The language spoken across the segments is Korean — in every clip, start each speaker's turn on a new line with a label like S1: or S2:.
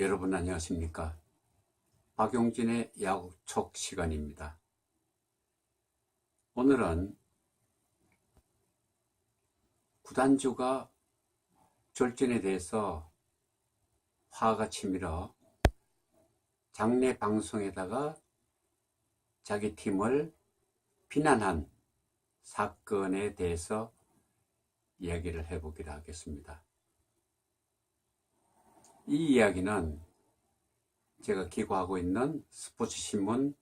S1: 여러분 안녕하십니까? 박용진의 야구촉 시간입니다. 오늘은 구단주가 졸전에 대해서 화가 치밀어 장례 방송에다가 자기 팀을 비난한 사건에 대해서 이야기를 해보기로 하겠습니다. 이 이야기는 제가 기고하고 있는 스포츠 신문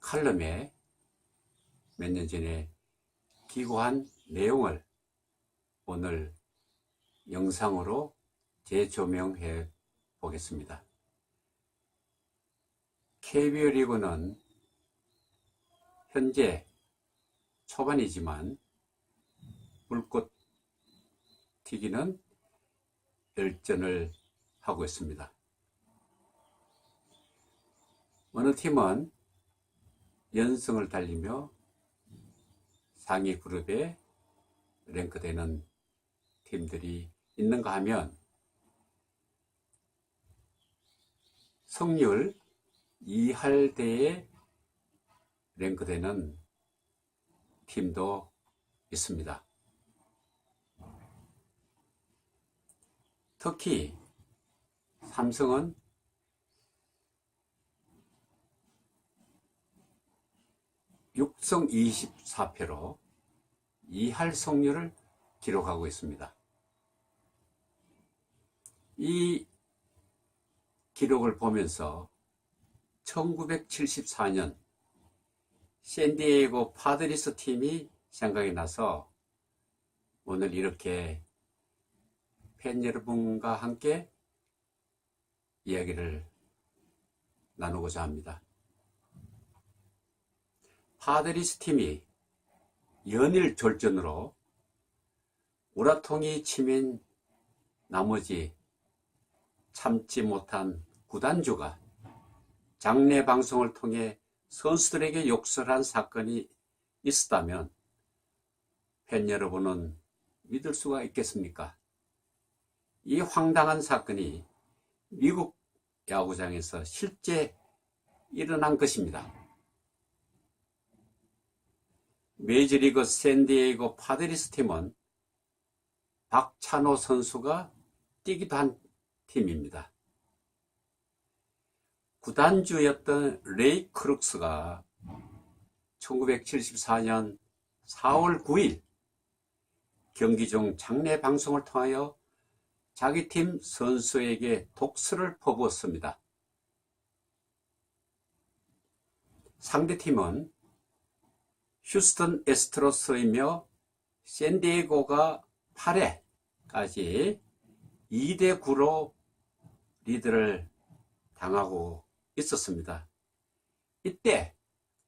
S1: 칼럼에 몇 년 전에 기고한 내용을 오늘 영상으로 재조명해 보겠습니다. KBO 리그는 현재 초반이지만 불꽃 튀기는 열전을 하고 있습니다. 어느 팀은 연승을 달리며 상위 그룹에 랭크되는 팀들이 있는가 하면 성률 2할대에 랭크되는 팀도 있습니다. 특히 삼성은 육성 24패로 2할 성률을 기록하고 있습니다. 이 기록을 보면서 1974년 샌디에이고 파드리스 팀이 생각이 나서 오늘 이렇게 팬 여러분과 함께 이야기를 나누고자 합니다. 파드리스 팀이 연일 졸전으로 우라통이 치민 나머지 참지 못한 구단주가 장례 방송을 통해 선수들에게 욕설한 사건이 있었다면 팬 여러분은 믿을 수가 있겠습니까? 이 황당한 사건이 미국 야구장에서 실제 일어난 것입니다. 메이저리그 샌디에이고 파드리스 팀은 박찬호 선수가 뛰기도 한 팀입니다. 구단주였던 레이 크룩스가 1974년 4월 9일 경기 중 장례 방송을 통하여 자기 팀 선수에게 독수를 퍼부었습니다. 상대팀은 휴스턴 에스트로스이며 샌디에고가 8회까지 2대 9로 리드를 당하고 있었습니다. 이때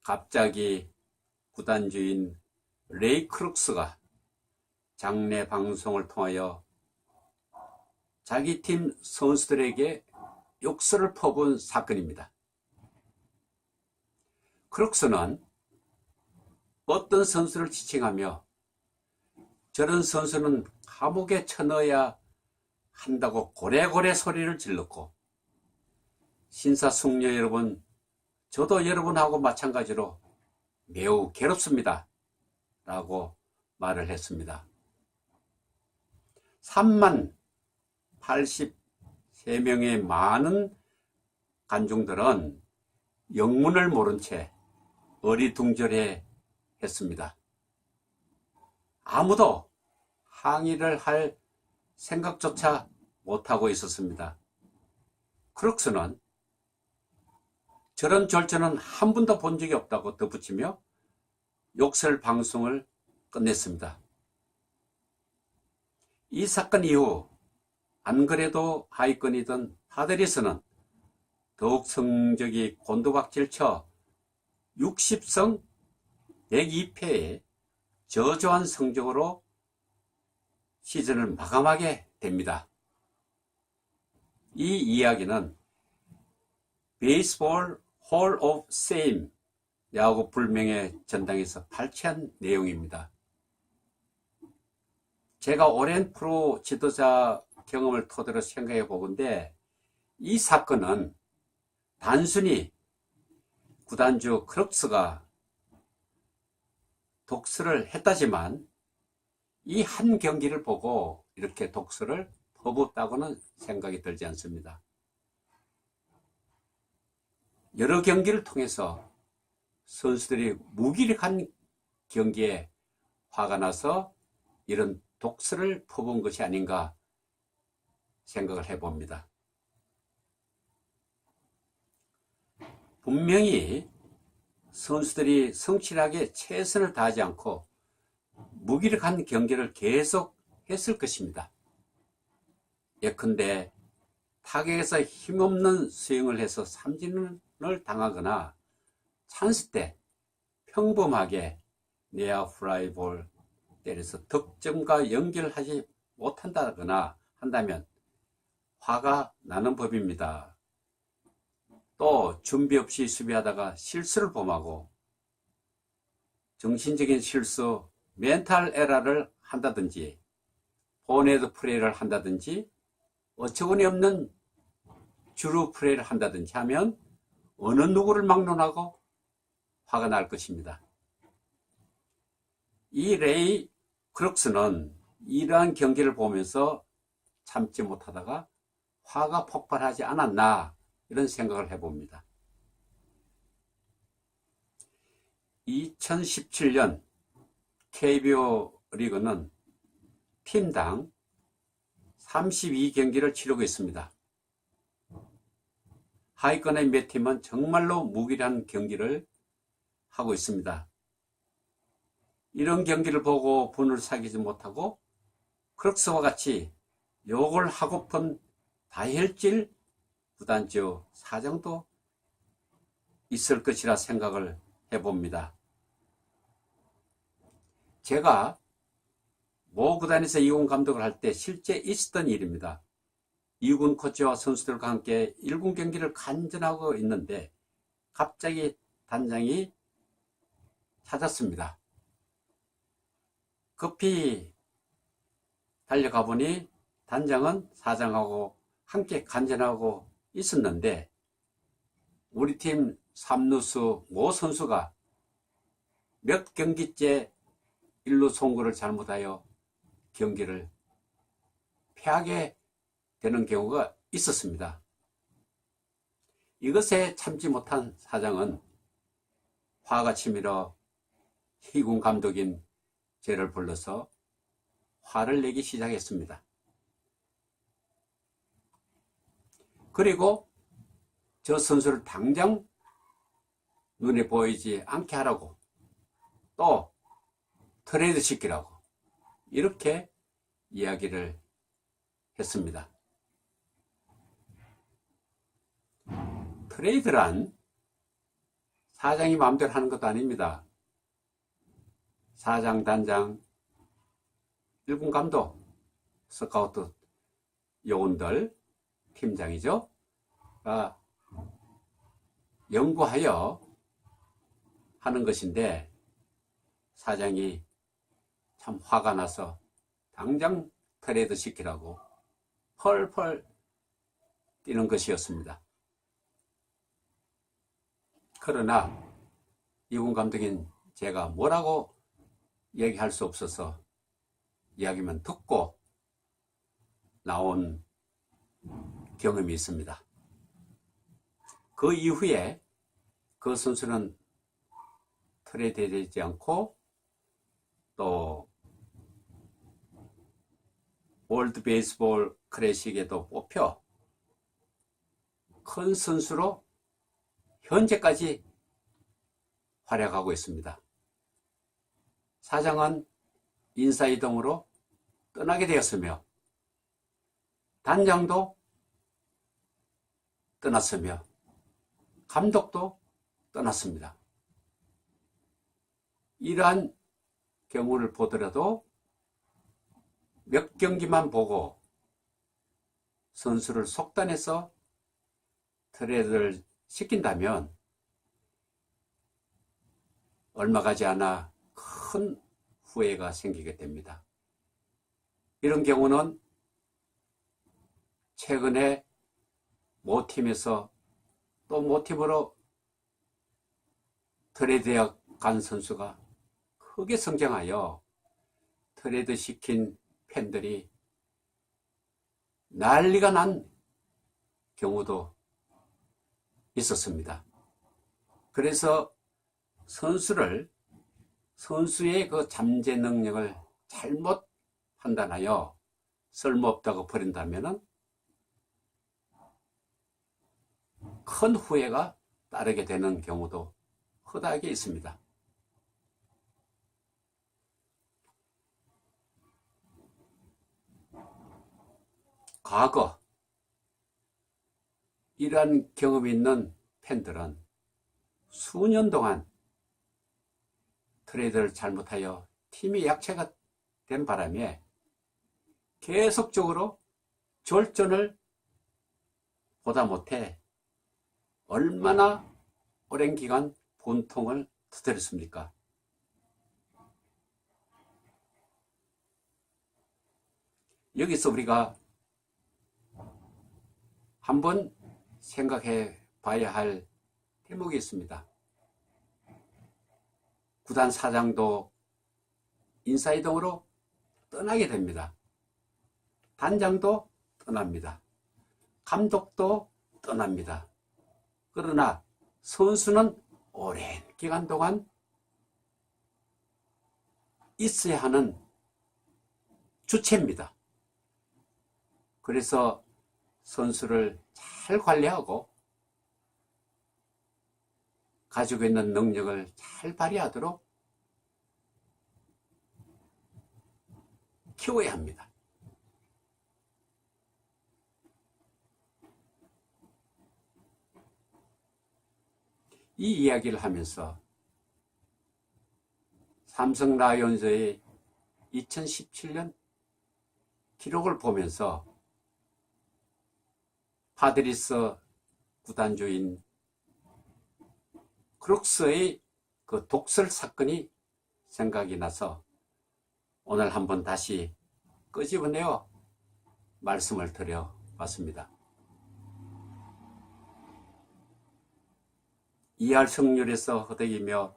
S1: 갑자기 구단주인 레이 크룩스가 장례 방송을 통하여 자기 팀 선수들에게 욕설을 퍼부은 사건입니다. 크룩스는 어떤 선수를 지칭하며 저런 선수는 감옥에 쳐넣어야 한다고 고래고래 소리를 질렀고 신사숙녀 여러분 저도 여러분하고 마찬가지로 매우 괴롭습니다 라고 말을 했습니다 3만 83명의 많은 관중들은 영문을 모른 채 어리둥절해 했습니다. 아무도 항의를 할 생각조차 못하고 있었습니다. 크룩스는 저런 절전은 한 번도 본 적이 없다고 덧붙이며 욕설 방송을 끝냈습니다. 이 사건 이후 안 그래도 하위권이던 파데리스는 더욱 성적이 곤두박질쳐 60성 102패의 저조한 성적으로 시즌을 마감하게 됩니다. 이 이야기는 베이스볼 홀 오브 세임 야구 불명의 전당에서 발췌한 내용입니다. 제가 오랜 프로 지도자 경험을 토대로 생각해 보건데 이 사건은 단순히 구단주 크롭스가 독서를 했다지만 이 한 경기를 보고 이렇게 독서를 퍼붓다고는 생각이 들지 않습니다. 여러 경기를 통해서 선수들이 무기력한 경기에 화가 나서 이런 독서를 퍼본 것이 아닌가 생각을 해봅니다. 분명히 선수들이 성실하게 최선을 다하지 않고 무기력한 경기를 계속 했을 것입니다. 예컨대 타격에서 힘없는 스윙을 해서 삼진을 당하거나 찬스 때 평범하게 내야 프라이볼 때려서 득점과 연결하지 못한다거나 한다면 화가 나는 법입니다. 또 준비 없이 수비하다가 실수를 범하고 정신적인 실수, 멘탈 에러를 한다든지 보네드 플레이를 한다든지 어처구니 없는 주루 플레이를 한다든지 하면 어느 누구를 막론하고 화가 날 것입니다. 이 레이 크룩스는 이러한 경기를 보면서 참지 못하다가 화가 폭발하지 않았나 이런 생각을 해봅니다. 2017년 KBO 리그는 팀당 32경기를 치르고 있습니다. 하위권의 몇 팀은 정말로 무기한 경기를 하고 있습니다. 이런 경기를 보고 분을 사귀지 못하고 크럭스와 같이 욕을 하고픈 다혈질 구단주 사정도 있을 것이라 생각을 해봅니다. 제가 모 구단에서 이군 감독을 할 때 실제 있었던 일입니다. 이군 코치와 선수들과 함께 1군 경기를 간전하고 있는데 갑자기 단장이 찾았습니다. 급히 달려가 보니 단장은 사장하고 함께 간전하고 있었는데 우리 팀 3루수 모 선수가 몇 경기째 일루 송구를 잘못하여 경기를 패하게 되는 경우가 있었습니다. 이것에 참지 못한 사장은 화가 치밀어 희군 감독인 저를 불러서 화를 내기 시작했습니다. 그리고 저 선수를 당장 눈에 보이지 않게 하라고 또 트레이드 시키라고 이렇게 이야기를 했습니다. 트레이드란 사장이 마음대로 하는 것도 아닙니다. 사장, 단장, 일군 감독, 스카우트 요원들, 팀장이죠. 가 연구하여 하는 것인데 사장이 참 화가 나서 당장 트레이드 시키라고 펄펄 뛰는 것이었습니다. 그러나 이군 감독인 제가 뭐라고 얘기할 수 없어서 이야기만 듣고 나온 경험이 있습니다. 그 이후에 그 선수는 트레이드 되지 않고 또 월드 베이스볼 클래식에도 뽑혀 큰 선수로 현재까지 활약하고 있습니다. 사장은 인사이동으로 떠나게 되었으며 단장도 떠났으며 감독도 떠났습니다. 이러한 경우를 보더라도 몇 경기만 보고 선수를 속단해서 트레이드를 시킨다면 얼마 가지 않아 큰 후회가 생기게 됩니다. 이런 경우는 최근에 모팀에서 또 모팀으로 트레이드에 간 선수가 크게 성장하여 트레이드 시킨 팬들이 난리가 난 경우도 있었습니다. 그래서 선수를 선수의 그 잠재 능력을 잘못 판단하여 쓸모없다고 버린다면 큰 후회가 따르게 되는 경우도 허다하게 있습니다. 과거 이러한 경험이 있는 팬들은 수년 동안 트레이드를 잘못하여 팀이 약체가 된 바람에 계속적으로 절전을 보다 못해 얼마나 오랜 기간 본통을 터뜨렸습니까? 여기서 우리가 한번 생각해 봐야 할 대목이 있습니다. 구단 사장도 인사이동으로 떠나게 됩니다. 단장도 떠납니다. 감독도 떠납니다. 그러나 선수는 오랜 기간 동안 있어야 하는 주체입니다. 그래서 선수를 잘 관리하고 가지고 있는 능력을 잘 발휘하도록 키워야 합니다. 이 이야기를 하면서 삼성 라이온즈의 2017년 기록을 보면서 파드리스 구단주인 크룩스의 그 독설 사건이 생각이 나서 오늘 한번 다시 끄집어내어 말씀을 드려 봤습니다. 2할 승률에서 허덕이며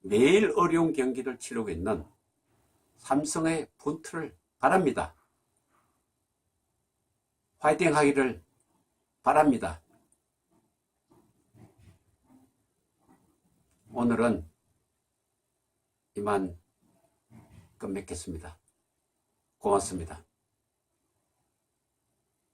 S1: 매일 어려운 경기를 치르고 있는 삼성의 분투를 바랍니다. 화이팅 하기를 바랍니다. 오늘은 이만 끝맺겠습니다. 고맙습니다.